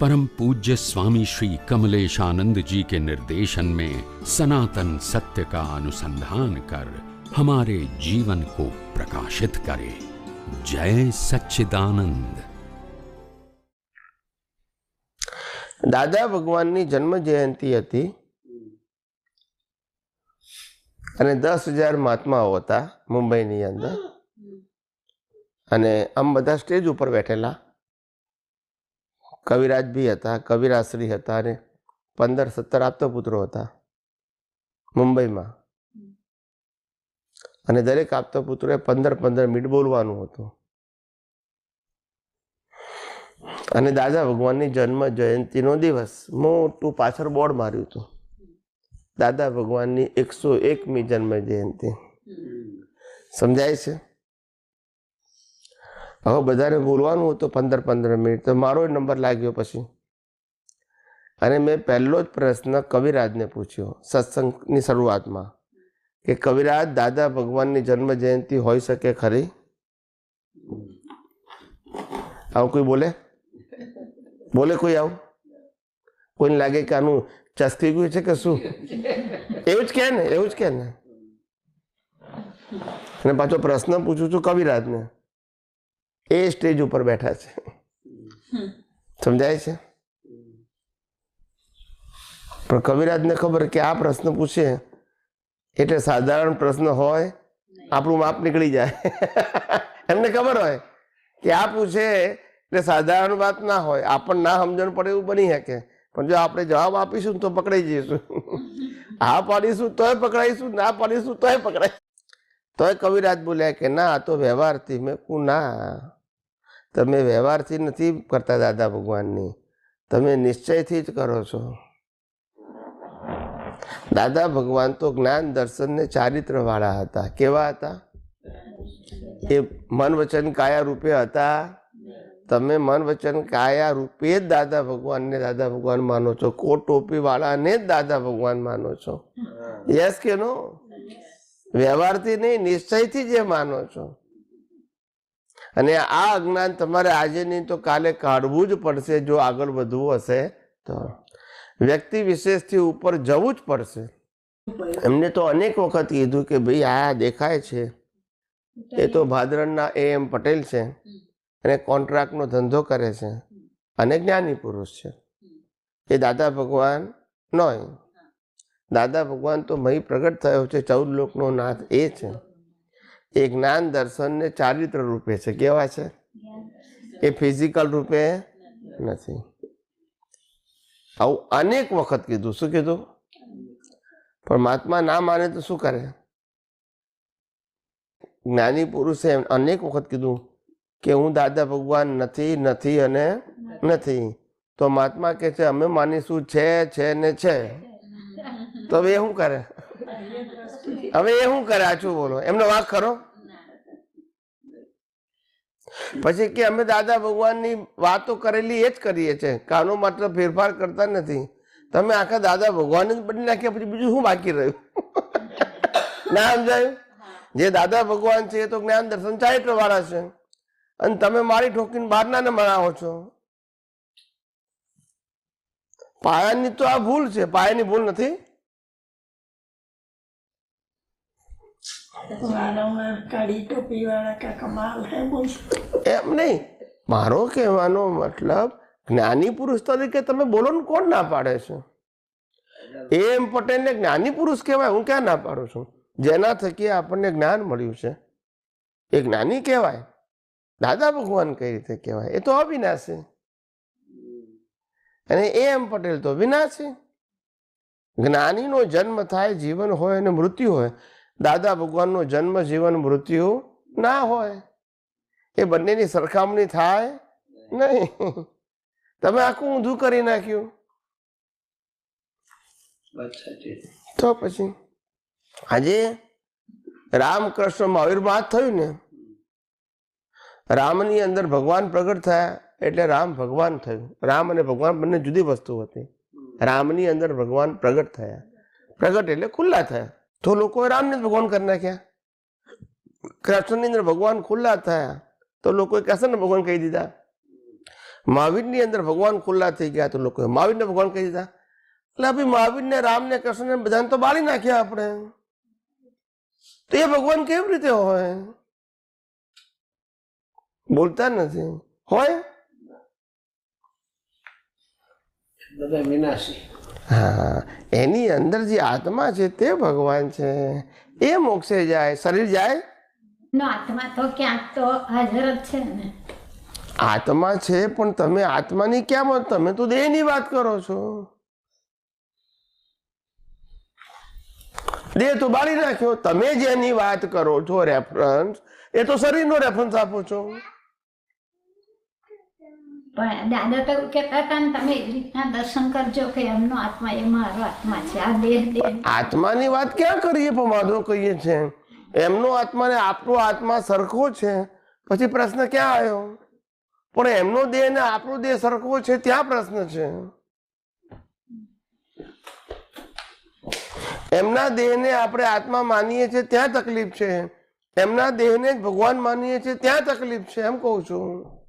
परम पूज्य स्वामी श्री कमलेश आनंद जी के निर्देशन में सनातन सत्य का अनुसंधान कर हमारे जीवन को प्रकाशित करे जय सच्चिदानंद દાદા ભગવાનની જન્મ જયંતિ હતી અને દસ હજાર મહાત્માઓ હતા મુંબઈની અંદર અને આમ બધા સ્ટેજ ઉપર બેઠેલા કવિરાજ બી હતા કવિરાશ્રી હતા અને પંદર સત્તર આપતપુત્રો હતા મુંબઈમાં. અને દરેક આપતો પુત્રોએ પંદર પંદર મિનિટ બોલવાનું હતું. અને દાદા ભગવાનની જન્મ જયંતિનો દિવસ મોટું પાછળ બોર્ડ માર્યું હતું. દાદા ભગવાનની એકસો એકમી જન્મ જયંતિ. સમજાય છે? હવે બધાને બોલવાનું હતું પંદર પંદર મિનિટ. તો મારો નંબર લાગ્યો પછી. અને મેં પહેલો જ પ્રશ્ન કવિરાજને પૂછ્યો સત્સંગની શરૂઆતમાં કે કવિરાજ, દાદા ભગવાનની જન્મ જયંતિ હોઈ શકે ખરી? આવું કોઈ બોલે? બોલે કોઈ આવું? કોઈને લાગે કે આનું ચસકી ગયું છે કે શું? એવું જ કે ને, એવું જ કે ને. અને પાછો પ્રશ્ન પૂછું છું કવિરાજને. એ સ્ટેજ ઉપર બેઠા છે. સમજાય છે? પણ કવિરાજને ખબર કે આ પ્રશ્ન પૂછે એટલે સાધારણ પ્રશ્ન હોય આપણું માપ નીકળી જાય. એમને ખબર હોય કે આ પૂછે એટલે સાધારણ વાત ના હોય આપણને ના સમજણ પડે એવું બની શકે. પણ જો આપણે જવાબ આપીશું તો પકડાઈ જઈશું. હા પાડીશું તોય પકડાઈશું ના પાડીશું તોય પકડાઈ. તોય કવિરાજ બોલ્યા કે ના આ તો વ્યવહારથી મેં કું ના તમે વ્યવહારથી નથી કરતા દાદા ભગવાનની. તમે નિશ્ચયથી જ કરો છો. દાદા ભગવાન તો જ્ઞાન દર્શન ને ચારિત્ર હતા. કેવા હતા? એ મન વચન કાયા રૂપે હતા? તમે મન વચન કાયા રૂપે જ દાદા ભગવાનને દાદા ભગવાન માનો છો. કોટ ટોપી વાળાને જ દાદા ભગવાન માનો છો. યસ કે નો વ્યવહારથી નહીં નિશ્ચયથી જે માનો છો. અને આ અજ્ઞાન તમારે આજે નહીં તો કાલે કાઢવું જ પડશે જો આગળ વધવું હશે તો. વ્યક્તિ વિશેષથી ઉપર જવું જ પડશે. એમને તો અનેક વખત કીધું કે ભાઈ આ દેખાય છે. એ તો ભાદરણના એ એમ પટેલ છે. અને કોન્ટ્રાક્ટનો ધંધો કરે છે. અને જ્ઞાની પુરુષ છે. એ દાદા ભગવાન નોય. દાદા ભગવાન તો મહી પ્રગટ થયો છે. ચૌદ લોકનો નાથ એ છે. એ જ્ઞાન દર્શનને ચારિત્ર રૂપે છે. કેવા છે? એ ફિઝિકલ રૂપે નથી. આવું અનેક વખત કીધું. શું કીધું? પણ મહાત્મા ના માને તો શું કરે? જ્ઞાની પુરુષે અનેક વખત કીધું કે હું દાદા ભગવાન નથી નથી અને નથી. તો મહાત્મા કે છે, અમે માનીશું છે છે ને છે. તો એ શું કરે? હવે એ શું કરે? આછું બોલો? એમનો વાંક ખરો? પછી કે અમે દાદા ભગવાનની વાતો કરેલી એ જ કરીએ છીએ. કાનો માત્ર ફેરફાર કરતા નથી. તમે આખા દાદા ભગવાન જ બની નાખ્યા, પછી બીજું શું બાકી રહ્યું? ના સમજાયું? જે દાદા ભગવાન છે એ તો જ્ઞાન દર્શન ચારિત્ર વાળા છે. અને તમે મારી ઠોકીને બહારના ને મનાવો છો. પાયાની તો આ ભૂલ છે. પાયાની ભૂલ નથી કાળી ટોપી વાળા કા કમાલ હે બોલ નહીં. મારો કહેવાનો મતલબ, જ્ઞાની પુરુષ તરીકે તમે બોલો ને કોણ ના પાડે છે? એમ પટેલને જ્ઞાની પુરુષ કહેવાય, હું ક્યાં ના પાડું છું? જેના થકી આપણને જ્ઞાન મળ્યું છે. એ જ્ઞાની કહેવાય. દાદા ભગવાન કઈ રીતે કહેવાય? એ તો અવિનાશી. અને એ એમ પટેલ તો અવિનાશી. જ્ઞાનીનો જન્મ થાય, જીવન હોય અને મૃત્યુ હોય. દાદા ભગવાનનો જન્મ, જીવન, મૃત્યુ ના હોય. એ બંનેની સરખામણી થાય નહીં. તમે આખું ઊંધું કરી નાખ્યું. તો પછી? આજે રામકૃષ્ણ મહાવીરમાં થયું ને, રામની અંદર ભગવાન પ્રગટ થયા એટલે રામ ભગવાન થયું. રામ અને ભગવાન બંને જુદી વસ્તુ હતી. રામની અંદર ભગવાન પ્રગટ થયા. પ્રગટ એટલે ખુલ્લા થયા. તો લોકોએ રામને જ ભગવાન કરી નાખ્યા કૃષ્ણની અંદર ભગવાન ખુલ્લા થયા તો લોકોએ કૃષ્ણને ભગવાન કહી દીધા મહાવીરની અંદર ભગવાન ખુલ્લા થઈ ગયા તો લોકોએ મહાવીરને ભગવાન કહી દીધા એટલે ભાઈ મહાવીરને રામને કૃષ્ણને બધાને તો બાળી નાખ્યા આપણે તો એ ભગવાન કેવી રીતે હોય બોલતા નથી હોય વિનાશી હા એની અંદર જે આત્મા છે તે ભગવાન છે. એ મોક્ષે જાય શરીર જાય? આત્મા તો ક્યાંક તો હાજર જ છે ને. આત્મા છે પણ તમે આત્માની કેમ તમે તો દેહની વાત કરો છો. દેહ તો બાળી નાખ્યો તમે જેની વાત કરો છો રેફરન્સ એ તો શરીરનો રેફરન્સ આપો છો. પણ દાદા તો કહેતા હતા ને, તમે રીતના દર્શન કરજો કે એમનો આત્મા એ મારો આત્મા છે. આ દેહ દેહ. આત્માની વાત ક્યાં કરીએ પણ માધવ કહીએ છે? એમનો આત્મા ને આપણો આત્મા સરખો છે? પછી પ્રશ્ન ક્યાં આવ્યો? પણ એમનો દેહ ને આપણો દેહ સરખો છે ત્યાં પ્રશ્ન છે. એમના દેહને આપણે આત્મા માનીએ છીએ ત્યાં તકલીફ છે. એમના દેહને ભગવાન માનીએ છીએ ત્યાં તકલીફ છે, એમ કહું છું.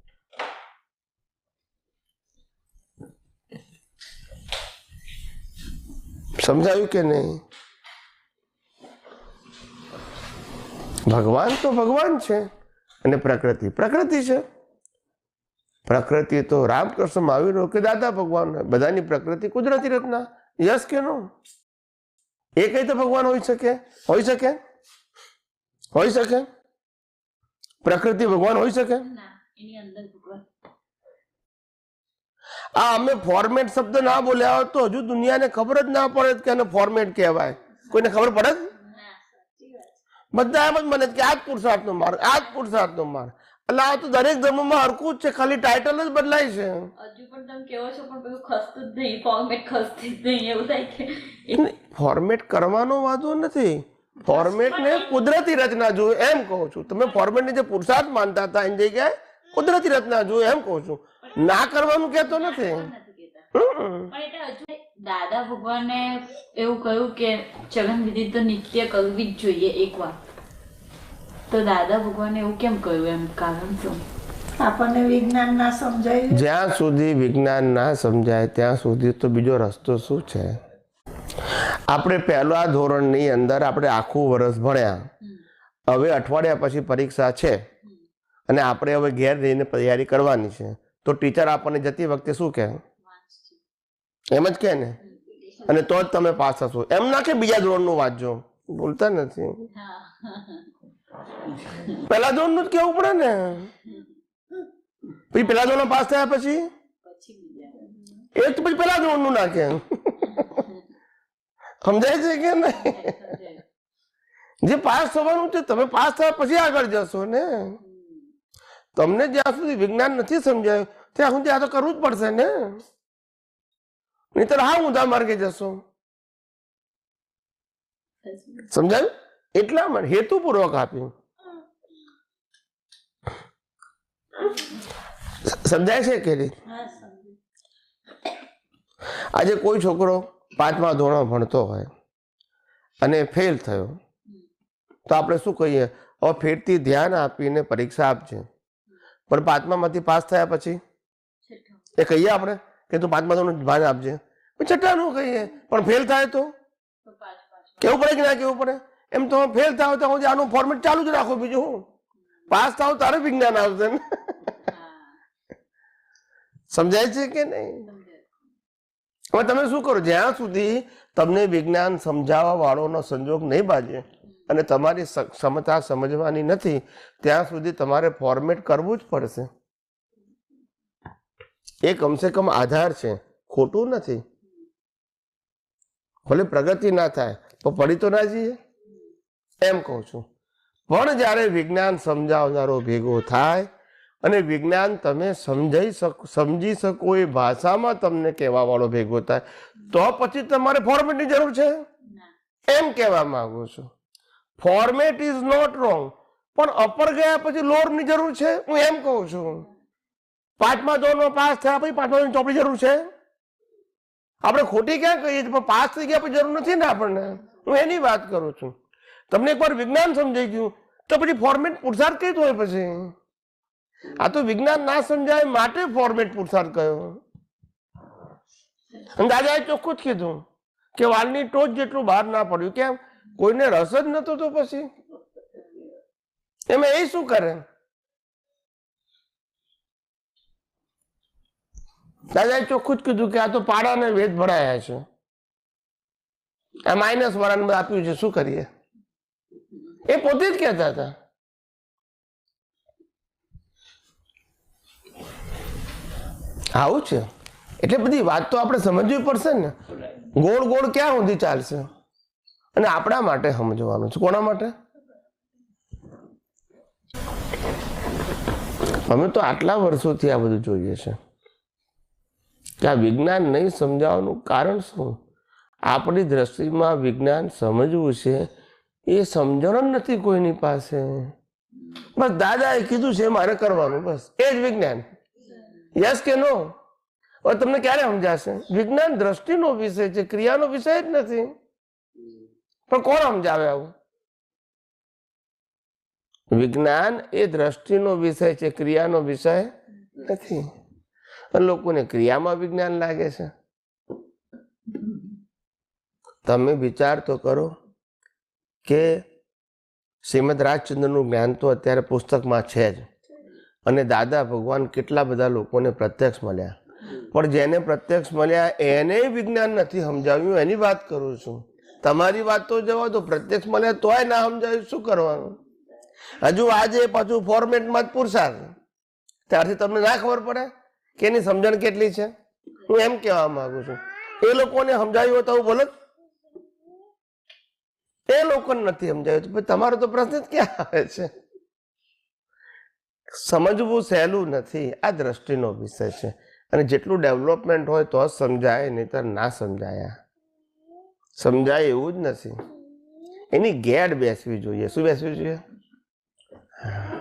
સમજાયું કે નહીં? ભગવાન તો ભગવાન છે અને પ્રકૃતિ પ્રકૃતિ છે. પ્રકૃતિ તો રામકૃષ્ણ મહાવીર કે દાદા ભગવાન બધાની પ્રકૃતિ કુદરતી રચના યસ કે નો? એ કઈ તો ભગવાન હોઈ શકે? હોઈ શકે? હોઈ શકે? પ્રકૃતિ ભગવાન હોઈ શકે? એની અંદર ભગવાન આ અમે ફોર્મેટ શબ્દ ના બોલ્યા હોત તો હજુ દુનિયાને ખબર જ ના પડે કે એને ફોર્મેટ કહેવાય. કોઈને ખબર પડે? બધા એમ જ મને કે આ જ પુરુષાર્થનો માર્ગ આ જ પુરુષાર્થનો માર્ગ. એટલે આ તો દરેક ધર્મમાં હરકું જ છે ખાલી ટાઇટલ જ બદલાય છે. હજુ પણ તમે કેવો છો પણ બધું ખસતું જ નહીં ફોર્મેટ ખસતી જ નહીં એવું થાય કે. ફોર્મેટ કરવાનો વાંધો નથી. ફોર્મેટ ને કુદરતી રચના જોઈએ એમ કહું છું. તમે ફોર્મેટ ને જે પુરુષાર્થ માનતા હતા એની જગ્યાએ કુદરતી રચના જોઈએ એમ કહું છું. ના કરવાનું કહેતો નથી. દાદા ભગવાને એવું કહ્યું કે ચલણ વિધિ તો નિત્ય કરવી જ જોઈએ એકવાર. તો દાદા ભગવાને એવું કેમ કહ્યું એમ કારણ શું? આપણને વિજ્ઞાન ના સમજાય. જ્યાં સુધી વિજ્ઞાન ના સમજાય ત્યાં સુધી તો બીજો રસ્તો શું છે? આપણે પહેલા ધોરણની અંદર આપણે આખું વર્ષ ભણ્યા. હવે અઠવાડિયા પછી પરીક્ષા છે. અને આપણે હવે ઘેર રહીને તૈયારી કરવાની છે. તો ટીચર આપણને જતી વખતે શું કહે? એમ જ કહે ને? અને તો જ તમે પાસ થશો. એમ ના કે બીજા ધોરણનું વાંચજો. બોલતા નથી. પહેલા ધોરણનું જ કેવું પડે ને? પછી પહેલા ધોરણ પાસ થયા પછી? એ જ પછી પેલા ધોરણનું નાખે સમજાય છે કે નહીં? જે પાસ થવાનું છે તમે પાસ થયા પછી આગળ જશો ને? તમને જ્યાં સુધી વિજ્ઞાન નથી સમજાયું, ત્યાં સુધી આ તો કરવું જ પડશે ને? નહીતર હા ઊંધા માર્ગે જશો. સમજાયું? એટલા માટે હેતુપૂર્વક આપ્યું. સમજાય છે કે નહીં? હા સમજ્યું. આજે કોઈ છોકરો પાંચમા ધોરણ ભણતો હોય અને ફેલ થયો, તો આપણે શું કહીએ? હવે ફેરથી ધ્યાન આપીને પરીક્ષા આપજે. પણ પાંચમામાંથી પાસ થયા પછી? એ કહીએ આપણે કે તું પાંચમા ધોરણ ભાન આપજે. પછી છઠ્ઠાનું કહીએ. પણ ફેલ થાય તો? કેવું પડે કે ના કેવું પડે? એમ તો ફેલ થાવ તો હું આનું ફોર્મેટ ચાલુ જ રાખો બીજું હું. પાસ થાવ તારે વિજ્ઞાન આવશે ને. સમજાય છે કે નહીં? હવે તમે શું કરો? જ્યાં સુધી તમને વિજ્ઞાન સમજાવવા વાળોનો સંજોગ નહીં બાજે અને તમારી ક્ષમતા સમજવાની નથી ત્યાં સુધી તમારે ફોર્મેટ કરવું જ પડશે. એ કમસે કમ આધાર છે. ખોટું નથી. ભલે પ્રગતિ ના થાય તો પડી તો ના જઈએ. એમ કહું છું. પણ જ્યારે વિજ્ઞાન સમજાવનારો ભેગો થાય અને વિજ્ઞાન તમે સમજાઈ શકો સમજી શકો એ ભાષામાં તમને કહેવા વાળો ભેગો થાય તો પછી તમારે ફોર્મેટની જરૂર છે? એમ કહેવા માંગુ છું. ફોર્મેટ ઇઝ નોટ રોંગ પણ અપર ગયા પછી લોઅરની જરૂર છે? હું એમ કહું છું. પાંચમા ધોરણમાં પાસ થયા પછી પાંચમા ધોરણ ચોપડી જરૂર છે? આપણે ખોટી ક્યાં કહીએ છીએ? પણ પાસ થઈ ગયા પછી જરૂર નથી ને આપણને? હું એની વાત કરું છું. તમને એકવાર વિજ્ઞાન સમજાઈ ગયું. તો પછી ફોર્મેટ પુરસાદ કઈ હોય પછી? આ તો વિજ્ઞાન ના સમજાય માટે ફોર્મેટ પુરસાદ કયો. દાદાએ ચોખ્ખું જ કીધું કે વાલની ટોચ જેટલું બહાર ના પડ્યું. કેમ? કોઈને રસ જ નતો તો પછી? એમાં એ શું કરે? દાદાએ ચોખ્ખું જ કીધું કે આ તો પાડાને વેદ ભરાયા છે. આ માઇનસ વાળાને આપ્યું છે, શું કરીએ? એ પોતે જ કહેતા હતા. આવું છે. એટલે બધી વાત તો આપણે સમજવી પડશે ને. ગોળ ગોળ ક્યાં સુધી ચાલશે? અને આપણા માટે સમજવાનું છે. કોના માટે? અમે તો આટલા વર્ષોથી આ બધું જોઈએ છે કે આ વિજ્ઞાન નહીં સમજાવવાનું કારણ શું? આપણી દ્રષ્ટિમાં વિજ્ઞાન સમજવું છે એ સમજણ જ નથી કોઈની પાસે. બસ દાદાએ કીધું છે મારે કરવાનું, બસ. એ જ વિજ્ઞાન. યસ કે નો તમને ક્યારે સમજાશે? વિજ્ઞાન દ્રષ્ટિનો વિષય છે, ક્રિયાનો વિષય જ નથી. પણ કોણ સમજાવે આવું? વિજ્ઞાન એ દ્રષ્ટિનો વિષય છે, ક્રિયાનો વિષય નથી. લોકોને ક્રિયામાં વિજ્ઞાન લાગે છે. તમે વિચાર તો કરો કે શ્રીમદ રાજચંદ્રનું જ્ઞાન તો અત્યારે પુસ્તકમાં છે જ. અને દાદા ભગવાન કેટલા બધા લોકોને પ્રત્યક્ષ મળ્યા. પણ જેને પ્રત્યક્ષ મળ્યા એને વિજ્ઞાન નથી સમજાવ્યું, એની વાત કરું છું. તમારી વાત તો જવા દો, પ્રત્યક્ષ મળ્યા તોય ના સમજાયું, શું કરવાનું? હજુ આજે પાછું ફોર્મેટમાં જ પુરસાર. ત્યારથી તમને ના ખબર પડે કે એની સમજણ કેટલી છે? હું એમ કહેવા માંગુ છું. એ લોકોને સમજાયું હોય તો બોલો. એ લોકોને નથી સમજાવ્યું તો તમારો તો પ્રશ્ન જ ક્યાં આવે છે? સમજવું સહેલું નથી. આ દ્રષ્ટિનો વિષય છે. અને જેટલું ડેવલપમેન્ટ હોય તો સમજાય, નહીતર ના સમજાયા. સમજાય એવું જ નથી એની ગેડ બેસવી જોઈએ શું બેસવી જોઈએ હા.